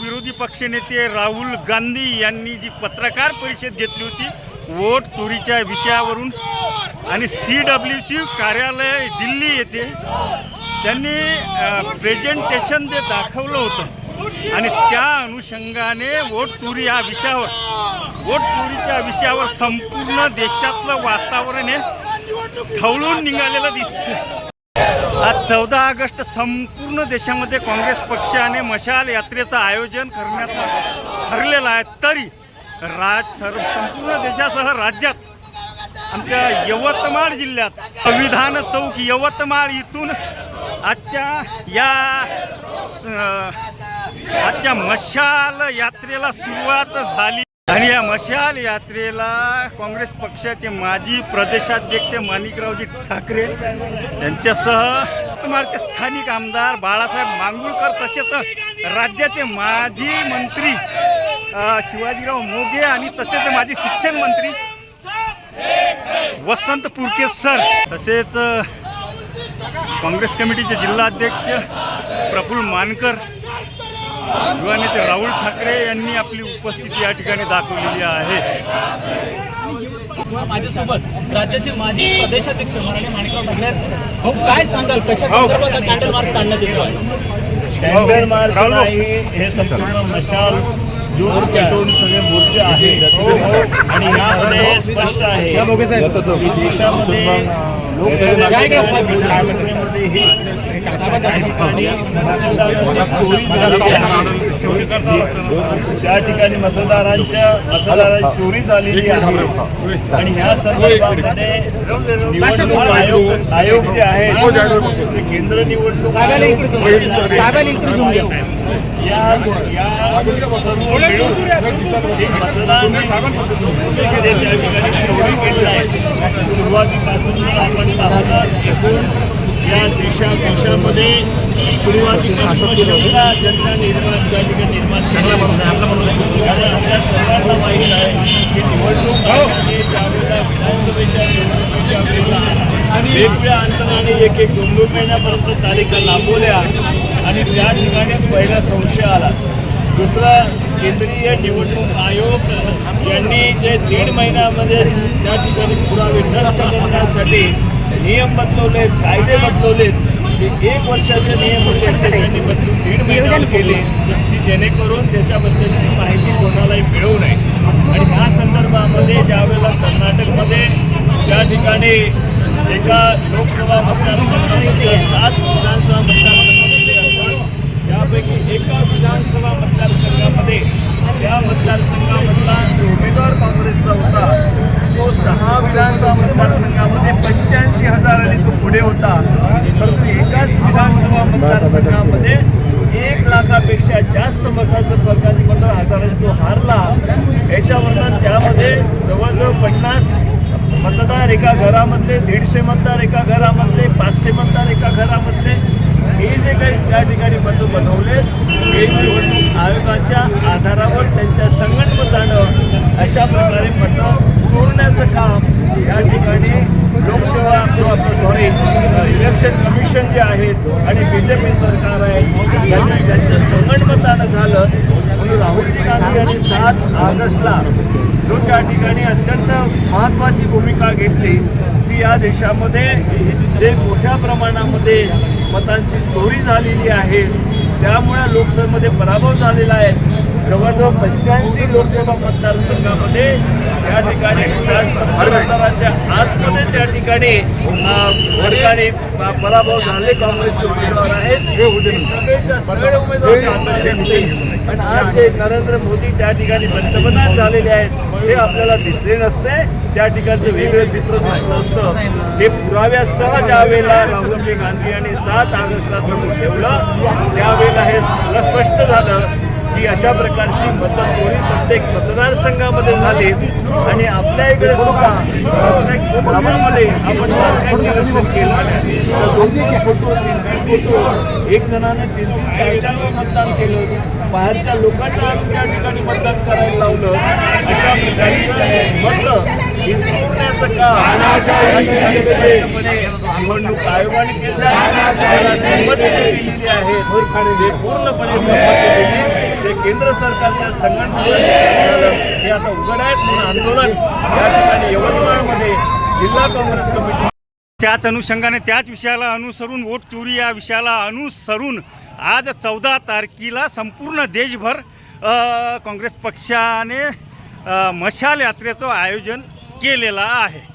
विरोधी पक्षनेते राहुल गांधी यांनी जी पत्रकार परिषद घेतली होती वोट चोरीच्या विषयावरून आणि सी डब्ल्यू सी कार्यालय दिल्ली येथे त्यांनी प्रेझेंटेशन जे दाखवलं होतं. आणि त्या अनुषंगाने वोट चोरी या विषयावर वोट चोरीच्या विषयावर संपूर्ण देशातलं वातावरण हे खवळून निघालेलं दिसतं आज चौदा ऑगस्ट संपूर्ण देशामध्ये काँग्रेस पक्षाने मशाल यात्रेचं आयोजन करण्यात ठरलेलं आहे. तरी राज सर्व संपूर्ण देशासह राज्यात आमच्या यवतमाळ जिल्ह्यात संविधान चौक यवतमाळ इथून आजच्या या स- आजच्या मशाल यात्रेला सुरुवात झाली. आणि या मशाल यात्रेला काँग्रेस पक्षाचे माजी प्रदेशाध्यक्ष माणिकरावजी ठाकरे यांच्यासह यवतमाळचे स्थानिक आमदार बाळासाहेब मांगुळकर तसेच राज्याचे माजी मंत्री शिवाजीराव मोगे आणि तसेच माजी शिक्षण मंत्री वसंत पुरके सर तसेच काँग्रेस कमिटीचे जिल्हाध्यक्ष प्रफुल्ल मानकर युवानेते राहुल ठाकरे यांनी आपली उपस्थिती या ठिकाणी दाखवलेली आहे. माझ्यासोबत राज्याचे माजी प्रदेशाध्यक्ष माणिकराव ठाकरे. भाऊ काय सांगाल? कशा संदर्भात कॅन्डल मार्च काढण्यात येतो आहे कॅन्डल नाही हे संपूर्ण मशाल दूर पेटवून सगळे मोर्चे आहेत. आणि यामध्ये स्पष्ट आहे की देशामध्ये त्या ठिकाणी मतदारांच्या मतदारांची चोरी झालेली आहे. आणि ह्या संदर्भामध्ये निवडणूक आयोग आयोग जे आहे ते केंद्र निवडणूक आयोग या या सर्व मिळून मतदान जे त्या ठिकाणी चोरी केलं आहे सुरुवातीपासून आपण या देशा देशामध्ये सुरुवातीपासून जनता निर्माण त्या ठिकाणी निर्माण कारण आपल्या सर्वांना माहीत आहे की निवडणूक आयोगाने ज्यावेळेला विधानसभेच्या निवडणुकीच्या वेगवेगळ्या अंतराने एक एक दोन दोन महिन्यापर्यंत तारीखा लांबवल्या आणि त्या ठिकाणीच पहिला संशय आला. दुसरा केंद्रीय निवडणूक आयोग यांनी जे दीड महिन्यामध्ये त्या ठिकाणी पुरावे नष्ट करण्यासाठी नियम बदलवलेत कायदे बदलवलेत. जे एक वर्षाचे नियम होते ते त्यांनी बदलून दीड महिन्यावर केले. की जेणेकरून त्याच्याबद्दलची माहिती कोणालाही मिळवू नये. आणि ह्या संदर्भामध्ये ज्यावेळेला कर्नाटकमध्ये त्या ठिकाणी एका लोकसभा मतदारसंघामध्ये सात विधानसभा मतदारसंघामध्ये असतात त्यापैकी एका विधानसभा मतदारसंघामध्ये त्या मतदारसंघामधला जो उमेदवार काँग्रेसचा होता तो सहा विधानसभा मतदारसंघामध्ये पंच्याऐंशी हजारांनी तो पुढे होता. परंतु एकाच विधानसभा मतदारसंघामध्ये एक लाखापेक्षा जास्त मताचं प्रकाश पंधरा हजारांनी तो हारला. याच्यावरनं त्यामध्ये जवळजवळ पन्नास मतदार एका घरामधले दीडशे मतदार एका घरामधले पाचशे मतदार एका घरामधले. हे जे काही त्या ठिकाणी मतं बनवले हे निवडणूक आयोगाच्या आधारावर त्यांच्या संगणमतानं अशा प्रकारे मतं चोरण्याचं काम या ठिकाणी लोकसेवा जो आपलं सॉरी इलेक्शन कमिशन जे आहेत आणि बी जे पी सरकार आहे त्यांनी त्यांचं संगणमतानं झालं. म्हणून राहुलजी गांधी यांनी सात ऑगस्टला जो त्या ठिकाणी अत्यंत महत्त्वाची भूमिका घेतली ती या देशामध्ये जे मोठ्या प्रमाणामध्ये मतांची चोरी झालेली आहे त्यामुळे लोकसभेमध्ये पराभव झालेला आहे. जवळजवळ पंच्याऐंशी लोकसभा मतदारसंघामध्ये या ठिकाणी सात सत्तर हजाराच्या आतमध्ये त्या ठिकाणी ठिकाणी पराभव झाले. काँग्रेसचे उमेदवार आहेत. हे सगळेच्या सगळे उमेदवार असते पण आज जे नरेंद्र मोदी त्या ठिकाणी पंतप्रधान झालेले आहेत हे आपल्याला दिसले नसते. त्या ठिकाणचं वेगळं चित्र दिसलं असतं हे पुराव्यासह ज्या वेळेला राहुलजी गांधी यांनी सात ऑगस्टला समोर ठेवलं त्यावेळेला हे स्पष्ट झालं. की अशा प्रकारची मतचोरी प्रत्येक मतदारसंघामध्ये झाली. आणि आपल्या इकडे सुद्धा प्रत्येक गावामध्ये आपण बारकाईने निरीक्षण केलं. तर दोन दोन फोटो तीन तीन फोटो एक जणाने तीन तीन चार चार मतदान केलं. बाहेरच्या लोकांना आणून त्या ठिकाणी मतदान करायला लावलं. अशा प्रकारचं मत निवडणूक आयोगाने केलं आहे ते पूर्णपणे ते केंद्र सरकारच्या संघटना हे आता उघड आहेत म्हणून आंदोलन या ठिकाणी यवतमाळमध्ये जिल्हा काँग्रेस कमिटी त्याच अनुषंगाने त्याच विषयाला अनुसरून वोट चोरी या विषयाला अनुसरून आज चौदा तारखेला संपूर्ण देशभर काँग्रेस पक्षाने मशाल यात्रेचं आयोजन केलेला आहे.